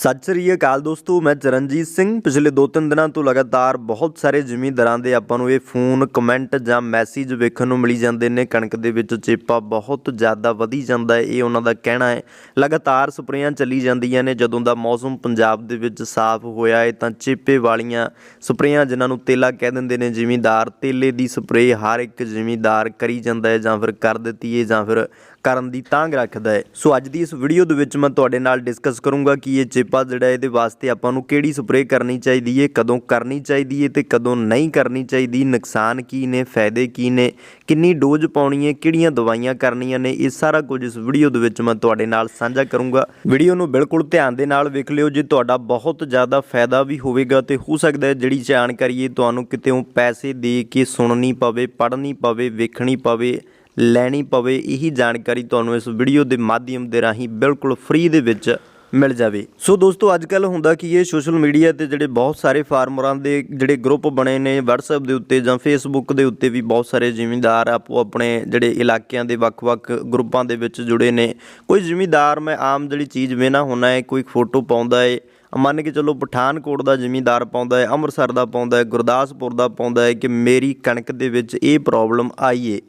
ਸਤਿ ਸ੍ਰੀ ਅਕਾਲ ਦੋਸਤੋ, ਮੈਂ ਚਰਨਜੀਤ ਸਿੰਘ। ਪਿਛਲੇ 2-3 ਦਿਨਾਂ ਤੋਂ ਲਗਾਤਾਰ ਬਹੁਤ ਸਾਰੇ ਜ਼ਿਮੀਂਦਾਰਾਂ ਦੇ ਆਪਾਂ ਨੂੰ ਇਹ ਫੋਨ, ਕਮੈਂਟ ਜਾਂ ਮੈਸੇਜ ਵੇਖਣ ਨੂੰ ਮਿਲੀ ਜਾਂਦੇ ਨੇ। ਕਣਕ ਦੇ ਵਿੱਚ ਚੇਪਾ ਬਹੁਤ ਜ਼ਿਆਦਾ ਵਧੀ ਜਾਂਦਾ ਹੈ, ਇਹ ਉਹਨਾਂ ਦਾ ਕਹਿਣਾ ਹੈ। ਲਗਾਤਾਰ ਸਪਰੇਆਂ ਚੱਲੀ ਜਾਂਦੀਆਂ ਨੇ, ਜਦੋਂ ਦਾ ਮੌਸਮ ਪੰਜਾਬ ਦੇ ਵਿੱਚ ਸਾਫ਼ ਹੋਇਆ ਹੈ, ਤਾਂ ਚੇਪੇ ਵਾਲੀਆਂ ਸਪਰੇਆਂ ਜਿਨ੍ਹਾਂ ਨੂੰ ਤੇਲਾ ਕਹਿ ਦਿੰਦੇ ਨੇ, ਜ਼ਿਮੀਂਦਾਰ ਤੇਲੇ ਦੀ ਸਪਰੇਅ ਹਰ ਇੱਕ ਜ਼ਿਮੀਂਦਾਰ ਕਰੀ ਜਾਂਦਾ ਹੈ ਜਾਂ ਫਿਰ ਕਰ ਦਿੱਤੀ ਹੈ ਜਾਂ ਫਿਰ ਕਰਨ ਦੀ ਤਾਂਗ ਰੱਖਦਾ ਹੈ। ਸੋ ਅੱਜ ਦੀ ਇਸ ਵੀਡੀਓ ਦੇ ਵਿੱਚ ਮੈਂ ਤੁਹਾਡੇ ਨਾਲ ਡਿਸਕਸ ਕਰੂੰਗਾ ਕਿ ਇਹ ਚੇਪਾ ਜਿਹੜਾ ਇਹਦੇ ਵਾਸਤੇ ਆਪਾਂ ਨੂੰ ਕਿਹੜੀ ਸਪਰੇਅ ਕਰਨੀ ਚਾਹੀਦੀ ਹੈ, ਕਦੋਂ ਕਰਨੀ ਚਾਹੀਦੀ ਹੈ ਤੇ ਕਦੋਂ ਨਹੀਂ ਕਰਨੀ ਚਾਹੀਦੀ, ਨੁਕਸਾਨ ਕੀ ਨੇ, ਫਾਇਦੇ ਕੀ ਨੇ, ਕਿੰਨੀ ਡੋਜ਼ ਪਾਉਣੀ ਹੈ, ਕਿਹੜੀਆਂ ਦਵਾਈਆਂ ਕਰਨੀਆਂ ਨੇ, ਇਹ ਸਾਰਾ ਕੁਝ ਇਸ ਵੀਡੀਓ ਦੇ ਵਿੱਚ ਮੈਂ ਤੁਹਾਡੇ ਨਾਲ ਸਾਂਝਾ ਕਰੂੰਗਾ। ਵੀਡੀਓ ਨੂੰ ਬਿਲਕੁਲ ਧਿਆਨ ਦੇ ਨਾਲ ਵੇਖ ਲਿਓ, ਜੇ ਤੁਹਾਡਾ ਬਹੁਤ ਜ਼ਿਆਦਾ ਫਾਇਦਾ ਵੀ ਹੋਵੇਗਾ ਤੇ ਹੋ ਸਕਦਾ ਹੈ ਜਿਹੜੀ ਜਾਣਕਾਰੀ ਇਹ ਤੁਹਾਨੂੰ ਕਿਤੇੋਂ ਪੈਸੇ ਦੇ ਕੇ ਸੁਣਨੀ ਪਵੇ, ਪੜ੍ਹਨੀ ਪਵੇ, ਵੇਖਣੀ ਪਵੇ ਲੈਣੀ ਪਵੇ, ਇਹੀ ਜਾਣਕਾਰੀ ਤੁਹਾਨੂੰ ਇਸ ਵੀਡੀਓ ਦੇ ਮਾਧਿਅਮ ਦੇ ਰਾਹੀਂ ਬਿਲਕੁਲ ਫ੍ਰੀ ਦੇ ਵਿੱਚ ਮਿਲ ਜਾਵੇ। ਸੋ ਦੋਸਤੋ ਅੱਜ ਕੱਲ ਹੁੰਦਾ ਕਿ ਇਹ ਸੋਸ਼ਲ ਮੀਡੀਆ ਤੇ ਜਿਹੜੇ ਬਹੁਤ ਸਾਰੇ ਫਾਰਮਰਾਂ ਦੇ ਜਿਹੜੇ ਗਰੁੱਪ ਬਣੇ ਨੇ, WhatsApp ਦੇ ਉੱਤੇ ਜਾਂ Facebook ਦੇ ਉੱਤੇ ਵੀ ਬਹੁਤ ਸਾਰੇ ਜ਼ਿਮੀਂਦਾਰ ਆਪੋ ਆਪਣੇ ਜਿਹੜੇ ਇਲਾਕਿਆਂ ਦੇ ਵੱਖ-ਵੱਖ ਗਰੁੱਪਾਂ ਦੇ ਵਿੱਚ ਜੁੜੇ ਨੇ। ਕੋਈ ਜ਼ਿਮੀਂਦਾਰ, ਮੈਂ ਆਮ ਜਿਹੜੀ ਚੀਜ਼ ਵੇਨਾ ਹੁੰਦਾ ਹੈ ਕੋਈ ਫੋਟੋ ਪਾਉਂਦਾ ਹੈ ਮੰਨ ਕੇ ਚੱਲੋ ਪਠਾਨਕੋਟ ਦਾ ਜ਼ਿਮੀਂਦਾਰ ਪਾਉਂਦਾ ਹੈ ਅੰਮ੍ਰਿਤਸਰ ਦਾ ਪਾਉਂਦਾ ਹੈ ਗੁਰਦਾਸਪੁਰ ਦਾ ਪਾਉਂਦਾ ਹੈ ਕਿ ਮੇਰੀ ਕਣਕ ਦੇ ਵਿੱਚ ਇਹ ਪ੍ਰੋਬਲਮ ਆਈ ਏ।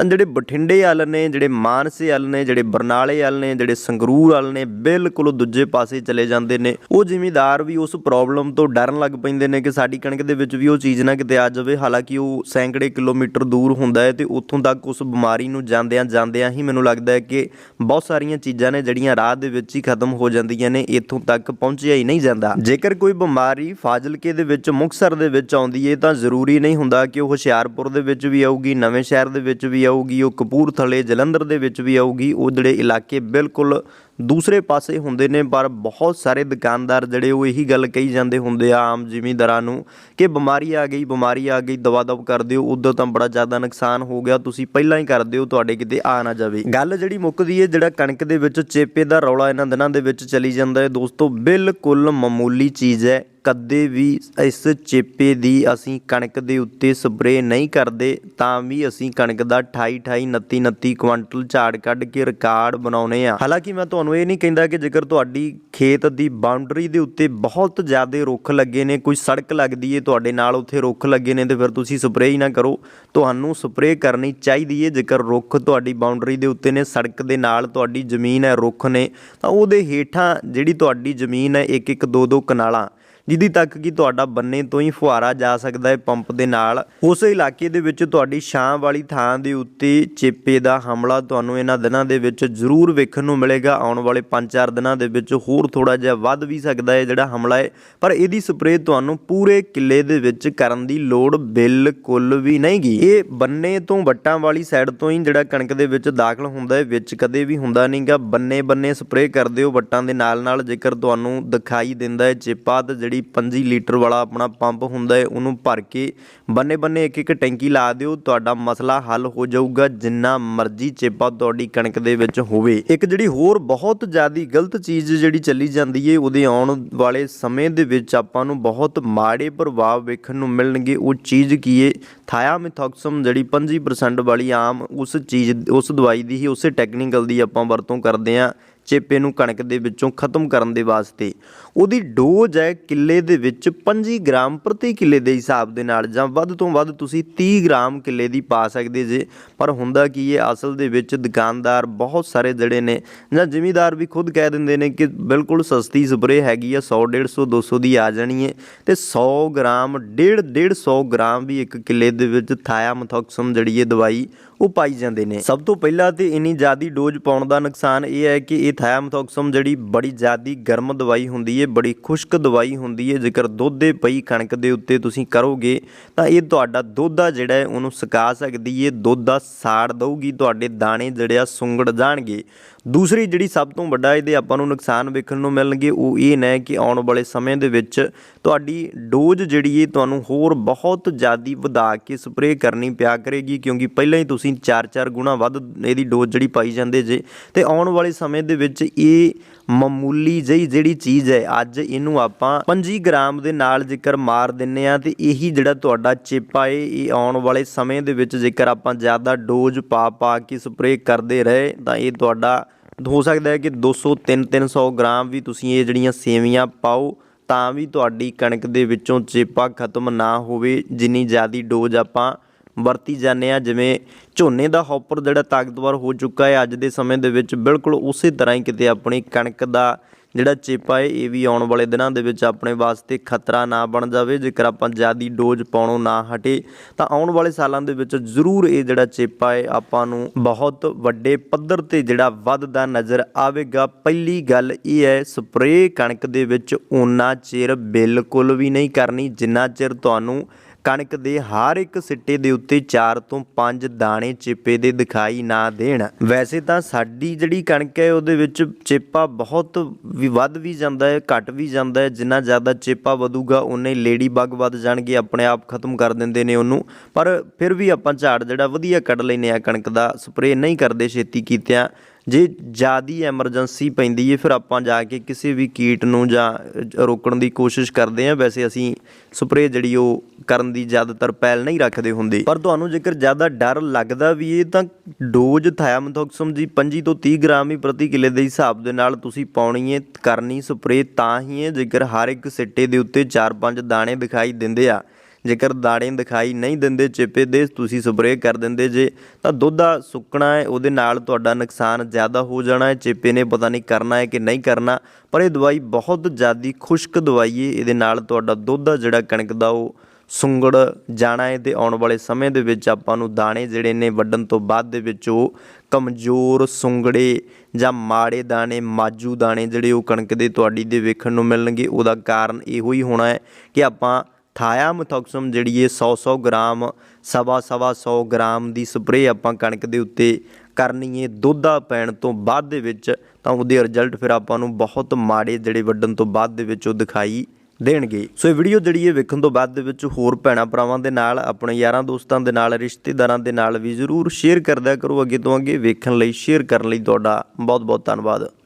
ਤਾਂ ਜਿਹੜੇ ਬਠਿੰਡੇ ਵਾਲ ਨੇ, ਜਿਹੜੇ ਮਾਨਸੇ ਵਾਲ ਨੇ, ਜਿਹੜੇ ਬਰਨਾਲੇ ਵਾਲ ਨੇ, ਜਿਹੜੇ ਸੰਗਰੂਰ ਵਾਲ ਨੇ, ਬਿਲਕੁਲ ਦੂਜੇ ਪਾਸੇ ਚਲੇ ਜਾਂਦੇ ਨੇ। ਉਹ ਜ਼ਿਮੀਦਾਰ ਵੀ ਉਸ ਪ੍ਰੋਬਲਮ ਤੋਂ ਡਰਨ ਲੱਗ ਪੈਂਦੇ ਨੇ ਕਿ ਸਾਡੀ ਕਣਕ ਦੇ ਵਿੱਚ ਵੀ ਉਹ ਚੀਜ਼ ਨਾ ਕਿਤੇ ਆ ਜਾਵੇ। ਹਾਲਾਂਕਿ ਉਹ ਸੈਂਕੜੇ ਕਿਲੋਮੀਟਰ ਦੂਰ ਹੁੰਦਾ ਹੈ ਤੇ ਉੱਥੋਂ ਤੱਕ ਉਸ ਬਿਮਾਰੀ ਨੂੰ ਜਾਂਦਿਆਂ ਜਾਂਦਿਆਂ ਹੀ ਮੈਨੂੰ ਲੱਗਦਾ ਹੈ ਕਿ ਬਹੁਤ ਸਾਰੀਆਂ ਚੀਜ਼ਾਂ ਨੇ ਜਿਹੜੀਆਂ ਰਾਹ ਦੇ ਵਿੱਚ ਹੀ ਖਤਮ ਹੋ ਜਾਂਦੀਆਂ ਨੇ, ਇੱਥੋਂ ਤੱਕ ਪਹੁੰਚਿਆ ਹੀ ਨਹੀਂ ਜਾਂਦਾ। ਜੇਕਰ ਕੋਈ ਬਿਮਾਰੀ ਫਾਜ਼ਿਲਕੇ ਦੇ ਵਿੱਚ ਮੁਕਸਰ ਦੇ ਵਿੱਚ ਆਉਂਦੀ ਹੈ ਤਾਂ ਜ਼ਰੂਰੀ ਨਹੀਂ ਹੁੰਦਾ ਕਿ ਉਹ ਹੁਸ਼ਿਆਰਪੁਰ ਦੇ ਵਿੱਚ ਵੀ ਆਊਗੀ, ਨਵੇਂ ਸ਼ਹਿਰ ਦੇ ਵਿੱਚ ਵੀ ਆਊਗੀ ਉਹ ਕਪੂਰਥਲੇ ਜਲੰਧਰ ਦੇ ਵਿੱਚ ਵੀ ਆਊਗੀ ਉਹ ਜਿਹੜੇ ਇਲਾਕੇ ਬਿਲਕੁਲ ਦੂਸਰੇ ਪਾਸੇ ਹੁੰਦੇ ਨੇ, ਪਰ ਬਹੁਤ ਸਾਰੇ ਦੁਕਾਨਦਾਰ ਜਿਹੜੇ ਉਹ ਇਹੀ ਗੱਲ ਕਹੀ ਜਾਂਦੇ ਹੁੰਦੇ ਆ ਆਮ ਜ਼ਿਮੀਂਦਾਰਾਂ ਨੂੰ ਕਿ ਬਿਮਾਰੀ ਆ ਗਈ, ਬਿਮਾਰੀ ਆ ਗਈ ਦਵਾ ਦਵ ਕਰ ਦਿਓ, ਉਦੋਂ ਤਾਂ ਬੜਾ ਜ਼ਿਆਦਾ ਨੁਕਸਾਨ ਹੋ ਗਿਆ, ਤੁਸੀਂ ਪਹਿਲਾਂ ਹੀ ਕਰ ਦਿਓ, ਤੁਹਾਡੇ ਕਿਤੇ ਆ ਨਾ ਜਾਵੇ। ਗੱਲ ਜਿਹੜੀ ਮੁੱਕਦੀ ਹੈ ਜਿਹੜਾ ਕਣਕ ਦੇ ਵਿੱਚ ਚੇਪੇ ਦਾ ਰੌਲਾ ਇਹਨਾਂ ਦਿਨਾਂ ਦੇ ਵਿੱਚ ਚੱਲੀ ਜਾਂਦਾ ਹੈ ਦੋਸਤੋ, ਬਿਲਕੁਲ ਮਾਮੂਲੀ ਚੀਜ਼ ਹੈ ਕਦੇ ਵੀ ਇਸ ਚੇਪੇ ਦੀ ਅਸੀਂ ਕਣਕ ਦੇ ਉੱਤੇ ਸਪਰੇਅ ਨਹੀਂ ਕਰਦੇ, ਤਾਂ ਵੀ ਅਸੀਂ ਕਣਕ ਦਾ 28 28 29 29 ਕੁਇੰਟਲ ਝਾੜ ਕੱਢ ਕੇ ਰਿਕਾਰਡ ਬਣਾਉਨੇ ਆ। ਹਾਲਾਂਕਿ ਮੈਂ ਤੁਹਾਨੂੰ ਇਹ ਨਹੀਂ ਕਹਿੰਦਾ ਕਿ ਜੇਕਰ ਤੁਹਾਡੀ ਖੇਤ ਦੀ ਬਾਉਂਡਰੀ ਦੇ ਉੱਤੇ ਬਹੁਤ ਜ਼ਿਆਦਾ ਰੁੱਖ ਲੱਗੇ ਨੇ, ਕੋਈ ਸੜਕ ਲੱਗਦੀ ਏ, ਤੁਹਾਡੇ ਨਾਲ ਉੱਥੇ ਰੁੱਖ ਲੱਗੇ ਨੇ, ਤੇ ਫਿਰ ਤੁਸੀਂ ਸਪਰੇਅ ਹੀ ਨਾ ਕਰੋ। ਤੁਹਾਨੂੰ ਸਪਰੇਅ ਕਰਨੀ ਚਾਹੀਦੀ ਏ, ਜੇਕਰ ਰੁੱਖ ਤੁਹਾਡੀ ਬਾਉਂਡਰੀ ਦੇ ਉੱਤੇ ਨੇ, ਸੜਕ ਦੇ ਨਾਲ ਤੁਹਾਡੀ ਜ਼ਮੀਨ ਹੈ, ਰੁੱਖ ਨੇ, ਤਾਂ ਉਹਦੇ ਹੇਠਾਂ ਜਿਹੜੀ ਤੁਹਾਡੀ ਜ਼ਮੀਨ ਹੈ ਇੱਕ ਇੱਕ ਦੋ ਦੋ ਕਨਾਲਾਂ ਜਿਹਦੀ ਤੱਕ ਕਿ ਤੁਹਾਡਾ ਬੰਨੇ ਤੋਂ ਹੀ ਫੁਹਾਰਾ ਜਾ ਸਕਦਾ ਹੈ ਪੰਪ ਦੇ ਨਾਲ। ਉਸ ਇਲਾਕੇ ਦੇ ਵਿੱਚ ਤੁਹਾਡੀ ਛਾਂ ਵਾਲੀ ਥਾਂ ਦੇ ਉੱਤੇ ਚੇਪੇ ਦਾ ਹਮਲਾ ਤੁਹਾਨੂੰ ਇਹਨਾਂ ਦਿਨਾਂ ਦੇ ਵਿੱਚ ਜ਼ਰੂਰ ਵੇਖਣ ਨੂੰ ਮਿਲੇਗਾ। ਆਉਣ ਵਾਲੇ 5-4 ਦਿਨਾਂ ਦੇ ਵਿੱਚ ਹੋਰ ਥੋੜਾ ਜਿਹਾ ਵੱਧ ਵੀ ਸਕਦਾ ਹੈ ਜਿਹੜਾ ਹਮਲਾ ਹੈ। ਪਰ ਇਹਦੀ ਸਪਰੇਅ ਤੁਹਾਨੂੰ ਪੂਰੇ ਕਿੱਲੇ ਦੇ ਵਿੱਚ ਕਰਨ ਦੀ ਲੋੜ ਬਿਲਕੁਲ ਵੀ ਨਹੀਂ ਗੀ ਇਹ ਬੰਨੇ ਤੋਂ ਵੱਟਾਂ ਵਾਲੀ ਸਾਈਡ ਤੋਂ ਹੀ ਜਿਹੜਾ ਕਣਕ ਦੇ ਵਿੱਚ ਦਾਖਲ ਹੁੰਦਾ ਹੈ, ਵਿੱਚ ਕਦੇ ਵੀ ਹੁੰਦਾ ਨਹੀਂਗਾ। ਬੰਨੇ ਬੰਨੇ ਸਪਰੇਅ ਕਰਦੇ ਹੋ ਵੱਟਾਂ ਦੇ ਨਾਲ ਨਾਲ ਜੇਕਰ ਤੁਹਾਨੂੰ ਦਿਖਾਈ ਦਿੰਦਾ ਹੈ ਚੇਪਾ ਤਾਂ ਜਿਹੜੀ 25 ਲੀਟਰ ਵਾਲਾ ਆਪਣਾ ਪੰਪ ਹੁੰਦਾ ਹੈ, ਉਹਨੂੰ ਭਰ ਕੇ ਬੰਨੇ ਬੰਨੇ ਇੱਕ ਇੱਕ ਟੈਂਕੀ ਲਾ ਦਿਓ, ਤੁਹਾਡਾ ਮਸਲਾ ਹੱਲ ਹੋ ਜਾਊਗਾ, ਜਿੰਨਾ ਮਰਜ਼ੀ ਚੇਪਾ ਤੁਹਾਡੀ ਕਣਕ ਦੇ ਵਿੱਚ ਹੋਵੇ। ਇੱਕ ਜਿਹੜੀ ਹੋਰ ਬਹੁਤ ਜ਼ਿਆਦਾ ਗਲਤ ਚੀਜ਼ ਜਿਹੜੀ ਚੱਲੀ ਜਾਂਦੀ ਏ, ਉਹਦੇ ਆਉਣ ਵਾਲੇ ਸਮੇਂ ਦੇ ਵਿੱਚ ਆਪਾਂ ਨੂੰ ਬਹੁਤ ਮਾੜੇ ਪ੍ਰਭਾਵ ਵੇਖਣ ਨੂੰ ਮਿਲਣਗੇ। ਉਹ ਚੀਜ਼ ਕੀ ਏ? ਥਾਇਆਮਿਥੋਕਸਮ ਜਿਹੜੀ 25% ਵਾਲੀ ਆਮ, ਉਸ ਚੀਜ਼, ਉਸ ਦਵਾਈ ਦੀ ਹੀ, ਉਸੇ ਟੈਕਨੀਕਲ ਦੀ ਆਪਾਂ ਵਰਤੋਂ ਕਰਦੇ ਆਂ। ਚੇਪੇ ਨੂੰ ਕਣਕ ਦੇ ਵਿੱਚੋਂ ਖਤਮ ਕਰਨ ਦੇ ਵਾਸਤੇ। ਉਹਦੀ ਡੋਜ਼ ਹੈ ਕਿੱਲੇ ਦੇ ਵਿੱਚ 25 ਗ੍ਰਾਮ ਪ੍ਰਤੀ ਕਿੱਲੇ ਦੇ ਹਿਸਾਬ ਦੇ ਨਾਲ, ਜਾਂ ਵੱਧ ਤੋਂ ਵੱਧ ਤੁਸੀਂ 30 ਗ੍ਰਾਮ ਕਿੱਲੇ ਦੀ ਪਾ ਸਕਦੇ ਜੇ। ਪਰ ਹੁੰਦਾ ਕੀ ਇਹ ਅਸਲ ਦੇ ਵਿੱਚ ਦੁਕਾਨਦਾਰ ਬਹੁਤ ਸਾਰੇ ਜਿਹੜੇ ਨੇ, ਜਾਂ ਜ਼ਿਮੀਦਾਰ ਵੀ ਖੁਦ ਕਹਿ ਦਿੰਦੇ ਨੇ ਕਿ ਬਿਲਕੁਲ ਸਸਤੀ ਸਪਰੇ ਹੈਗੀ ਆ 100 150 200 ਦੀ ਆ ਜਾਣੀ ਹੈ ਤੇ 100 ਗ੍ਰਾਮ 1.5 150 ਗ੍ਰਾਮ ਵੀ ਇੱਕ ਕਿੱਲੇ ਦੇ ਵਿੱਚ ਥਾਇਆਮਥੋਕਸਮ ਜਿਹੜੀ ਇਹ ਦਵਾਈ, ਉਹ ਪਾਈ ਜਾਂਦੇ ਨੇ। ਸਭ ਤੋਂ ਪਹਿਲਾਂ ਤੇ ਇੰਨੀ ਜ਼ਿਆਦੀ ਡੋਜ਼ ਪਾਉਣ ਦਾ ਨੁਕਸਾਨ ਇਹ ਹੈ ਕਿ ਇਹ ਥਾਇਆਮਥੋਕਸਮ ਜਿਹੜੀ ਬੜੀ ਜ਼ਿਆਦੀ ਗਰਮ ਦਵਾਈ ਹੁੰਦੀ ਹੈ ਬੜੀ ਖੁਸ਼ਕ ਦਵਾਈ ਹੁੰਦੀ ਹੈ ਜੇਕਰ ਦੁੱਧੇ ਪਈ ਕਣਕ ਦੇ ਉੱਤੇ ਤੁਸੀਂ ਕਰੋਗੇ, ਤਾਂ ਇਹ ਤੁਹਾਡਾ ਦੁੱਧ ਆ ਜਿਹੜਾ ਹੈ ਉਹਨੂੰ ਸੁਕਾ ਸਕਦੀ ਹੈ ਦੁੱਧ ਦਾ ਸਾੜ ਦਊਗੀ, ਤੁਹਾਡੇ ਦਾਣੇ ਜਿਹੜੇ ਆ ਸੁੰਗੜ ਜਾਣਗੇ। ਦੂਸਰੀ ਜਿਹੜੀ ਸਭ ਤੋਂ ਵੱਡਾ ਇਹਦੇ ਆਪਾਂ ਨੂੰ ਨੁਕਸਾਨ ਵੇਖਣ ਨੂੰ ਮਿਲਣਗੇ, ਉਹ ਇਹ ਨੇ ਕਿ ਆਉਣ ਵਾਲੇ ਸਮੇਂ ਦੇ ਵਿੱਚ ਤੁਹਾਡੀ ਡੋਜ਼ ਜਿਹੜੀ ਹੈ ਤੁਹਾਨੂੰ ਹੋਰ ਬਹੁਤ ਜ਼ਿਆਦਾ ਵਧਾ ਕੇ ਸਪਰੇਅ ਕਰਨੀ ਪਿਆ ਕਰੇਗੀ, ਕਿਉਂਕਿ ਪਹਿਲਾਂ ਹੀ ਤੁਸੀਂ 4-4 ਗੁਣਾ ਵੱਧ ਇਹਦੀ ਡੋਜ਼ ਜਿਹੜੀ ਪਾਈ ਜਾਂਦੇ ਜੇ। ਤੇ ਆਉਣ ਵਾਲੇ ਸਮੇਂ ਦੇ ਵਿੱਚ ਇਹ ਮਾਮੂਲੀ ਜਿਹੀ ਜਿਹੜੀ ਚੀਜ਼ ਹੈ, ਅੱਜ ਇਹਨੂੰ ਆਪਾਂ 25 ਗ੍ਰਾਮ ਦੇ ਨਾਲ ਜੇਕਰ ਮਾਰ ਦਿੰਨੇ ਆ, ਤੇ ਇਹੀ ਜਿਹੜਾ ਤੁਹਾਡਾ ਚੇਪਾ ਹੈ ਇਹ ਆਉਣ ਵਾਲੇ ਸਮੇਂ ਦੇ ਵਿੱਚ ਜੇਕਰ ਆਪਾਂ ਜ਼ਿਆਦਾ ਡੋਜ਼ ਪਾ ਪਾ ਕੇ ਸਪਰੇਅ ਕਰਦੇ ਰਹੇ, ਤਾਂ ਇਹ ਤੁਹਾਡਾ ਹੋ ਸਕਦਾ ਹੈ ਕਿ 200 3 300 ਗ੍ਰਾਮ ਵੀ ਤੁਸੀਂ ਇਹ ਜਿਹੜੀਆਂ ਸੇਵੀਆਂ ਪਾਓ, ਤਾਂ ਵੀ ਤੁਹਾਡੀ ਕਣਕ ਦੇ ਵਿੱਚੋਂ ਚੇਪਾ ਖਤਮ ਨਾ ਹੋਵੇ, ਜਿੰਨੀ ਜ਼ਿਆਦੀ ਡੋਜ਼ ਆਪਾਂ ਵਰਤੀ ਜਾਂਦੇ ਆ, ਜਿਵੇਂ ਝੋਨੇ ਦਾ ਹੌਪਰ ਜਿਹੜਾ ਤਾਕਤਵਰ ਹੋ ਚੁੱਕਾ ਹੈ ਅੱਜ ਦੇ ਸਮੇਂ ਦੇ ਵਿੱਚ, ਬਿਲਕੁਲ ਉਸੇ ਤਰ੍ਹਾਂ ਹੀ ਕਿਤੇ ਆਪਣੀ ਕਣਕ ਦਾ ਜਿਹੜਾ ਚੇਪਾ ਹੈ, ਇਹ ਵੀ ਆਉਣ ਵਾਲੇ ਦਿਨਾਂ ਦੇ ਵਿੱਚ ਆਪਣੇ ਵਾਸਤੇ ਖਤਰਾ ਨਾ ਬਣ ਜਾਵੇ। ਜੇਕਰ ਆਪਾਂ ਜ਼ਿਆਦੀ ਡੋਜ਼ ਪਾਉਣੋਂ ਨਾ ਹਟੇ, ਤਾਂ ਆਉਣ ਵਾਲੇ ਸਾਲਾਂ ਦੇ ਵਿੱਚ ਜ਼ਰੂਰ ਇਹ ਜਿਹੜਾ ਚੇਪਾ ਹੈ, ਆਪਾਂ ਨੂੰ ਬਹੁਤ ਵੱਡੇ ਪੱਧਰ ਤੇ ਜਿਹੜਾ ਵੱਧਦਾ ਨਜ਼ਰ ਆਵੇਗਾ। ਪਹਿਲੀ ਗੱਲ ਇਹ ਹੈ, ਸਪਰੇਅ ਕਣਕ ਦੇ ਵਿੱਚ ਓਨਾ ਚਿਰ ਬਿਲਕੁਲ ਵੀ ਨਹੀਂ ਕਰਨੀ, ਜਿੰਨਾ ਚਿਰ ਤੁਹਾਨੂੰ ਕਣਕ ਦੇ ਹਰ ਇੱਕ ਸਿੱਟੇ ਦੇ ਉੱਤੇ 4 ਤੋਂ 5 ਦਾਣੇ ਚਿੱਪੇ ਦੇ ਦਿਖਾਈ ਨਾ ਦੇਣ। ਵੈਸੇ ਤਾਂ ਸਾਡੀ ਜਿਹੜੀ ਕਣਕ ਹੈ, ਉਹਦੇ ਵਿੱਚ ਚਿੱਪਾ ਬਹੁਤ ਵੀ ਵੱਧ ਵੀ ਜਾਂਦਾ ਹੈ, ਘਟ ਵੀ ਜਾਂਦਾ ਹੈ। ਜਿੰਨਾ ਜ਼ਿਆਦਾ ਚਿੱਪਾ ਵਧੂਗਾ ਉਨੇ ਲੇਡੀ ਬੱਗ ਵੱਧ ਜਾਣਗੇ, ਆਪਣੇ ਆਪ ਖਤਮ ਕਰ ਦਿੰਦੇ ਨੇ ਉਹਨੂੰ। ਪਰ ਫਿਰ ਵੀ ਆਪਾਂ ਝਾੜ ਜਿਹੜਾ ਵਧੀਆ ਕੱਢ ਲੈਨੇ ਆ ਕਣਕ ਦਾ, ਸਪਰੇਅ ਨਹੀਂ ਕਰਦੇ ਛੇਤੀ ਕੀਤਿਆਂ। ਜੇ ਜਿਆਦੀ ਐਮਰਜੈਂਸੀ ਪੈਂਦੀ ਹੈ ਫਿਰ ਆਪਾਂ ਜਾ ਕੇ ਕਿਸੇ ਵੀ ਕੀਟ ਨੂੰ ਜਾਂ ਰੋਕਣ ਦੀ ਕੋਸ਼ਿਸ਼ ਕਰਦੇ ਹਾਂ ਵੈਸੇ ਅਸੀਂ ਸਪਰੇਅ ਜਿਹੜੀ ਉਹ ਕਰਨ ਦੀ ਜ਼ਿਆਦਾਤਰ ਪਹਿਲ ਨਹੀਂ ਰੱਖਦੇ ਹੁੰਦੇ। ਪਰ ਤੁਹਾਨੂੰ ਜੇਕਰ ਜ਼ਿਆਦਾ ਡਰ ਲੱਗਦਾ ਵੀ ਇਹ ਤਾਂ ਡੋਜ਼ ਥਾਇਆਮਥੋਕਸਮ ਦੀ 25 ਤੋਂ 30 ਗ੍ਰਾਮ ਹੀ ਪ੍ਰਤੀ ਕਿਲੇ ਦੇ ਹਿਸਾਬ ਦੇ ਨਾਲ ਤੁਸੀਂ ਪਾਉਣੀ ਹੈ ਕਰਨੀ ਸਪਰੇਅ ਤਾਂ ਹੀ ਹੈ ਜੇਕਰ ਹਰ ਇੱਕ ਸਿੱਟੇ ਦੇ ਉੱਤੇ 4-5 ਦਾਣੇ ਦਿਖਾਈ ਦਿੰਦੇ ਆ। ਜੇਕਰ ਦਾਣੇ ਦਿਖਾਈ ਨਹੀਂ ਦਿੰਦੇ, ਚਿੱਪੇ ਦੇ ਤੁਸੀਂ ਸਪਰੇਅ ਕਰ ਦਿੰਦੇ ਜੇ, ਤਾਂ ਦੁੱਧ ਆ ਸੁੱਕਣਾ ਹੈ, ਉਹਦੇ ਨਾਲ ਤੁਹਾਡਾ ਨੁਕਸਾਨ ਜ਼ਿਆਦਾ ਹੋ ਜਾਣਾ ਹੈ। ਚਿੱਪੇ ਨੇ ਪਤਾ ਨਹੀਂ ਕਰਨਾ ਹੈ ਕਿ ਨਹੀਂ ਕਰਨਾ, ਪਰ ਇਹ ਦਵਾਈ ਬਹੁਤ ਜ਼ਿਆਦੀ ਖੁਸ਼ਕ ਦਵਾਈ ਹੈ ਇਹਦੇ ਨਾਲ ਤੁਹਾਡਾ ਦੁੱਧ ਆ ਜਿਹੜਾ ਕਣਕ ਦਾ ਉਹ ਸੁੰਗੜ ਜਾਣਾ ਹੈ ਤੇ ਆਉਣ ਵਾਲੇ ਸਮੇਂ ਦੇ ਵਿੱਚ ਆਪਾਂ ਨੂੰ ਦਾਣੇ ਜਿਹੜੇ ਨੇ ਵੱਢਣ ਤੋਂ ਬਾਅਦ ਦੇ ਵਿੱਚ ਉਹ ਕਮਜ਼ੋਰ ਸੁੰਗੜੇ ਜਾਂ ਮਾੜੇ ਦਾਣੇ ਮਾਜੂ ਦਾਣੇ ਜਿਹੜੇ ਉਹ ਕਣਕ ਦੇ ਤੁਹਾਡੀ ਦੇ ਵੇਖਣ ਨੂੰ ਮਿਲਣਗੇ। ਉਹਦਾ ਕਾਰਨ ਇਹੋ ਹੀ ਹੋਣਾ ਹੈ ਕਿ ਆਪਾਂ ਥਾਇਆ ਮਥੋਕਸਮ, ਜਿਹੜੀ ਇਹ 100-100 ਗ੍ਰਾਮ, ਸਵਾ ਸਵਾ 100 ਗ੍ਰਾਮ ਦੀ ਸਪਰੇਅ ਆਪਾਂ ਕਣਕ ਦੇ ਉੱਤੇ ਕਰਨੀ ਹੈ ਦੁੱਧਾ ਪੈਣ ਤੋਂ ਬਾਅਦ ਦੇ ਵਿੱਚ, ਤਾਂ ਉਹਦੇ ਰਿਜ਼ਲਟ ਫਿਰ ਆਪਾਂ ਨੂੰ ਬਹੁਤ ਮਾੜੇ ਜਿਹੜੇ ਵੱਢਣ ਤੋਂ ਬਾਅਦ ਦੇ ਵਿੱਚ ਉਹ ਦਿਖਾਈ ਦੇਣਗੇ। ਸੋ ਇਹ ਵੀਡੀਓ ਜਿਹੜੀ ਹੈ ਵੇਖਣ ਤੋਂ ਬਾਅਦ ਦੇ ਵਿੱਚ ਹੋਰ ਭੈਣਾਂ ਭਰਾਵਾਂ ਦੇ ਨਾਲ, ਆਪਣੇ ਯਾਰਾਂ ਦੋਸਤਾਂ ਦੇ ਨਾਲ, ਰਿਸ਼ਤੇਦਾਰਾਂ ਦੇ ਨਾਲ ਵੀ ਜ਼ਰੂਰ ਸ਼ੇਅਰ ਕਰਦਿਆ ਕਰੋ। ਅੱਗੇ ਤੋਂ ਅੱਗੇ ਵੇਖਣ ਲਈ ਸ਼ੇਅਰ ਕਰਨ ਲਈ ਤੁਹਾਡਾ ਬਹੁਤ ਬਹੁਤ ਧੰਨਵਾਦ।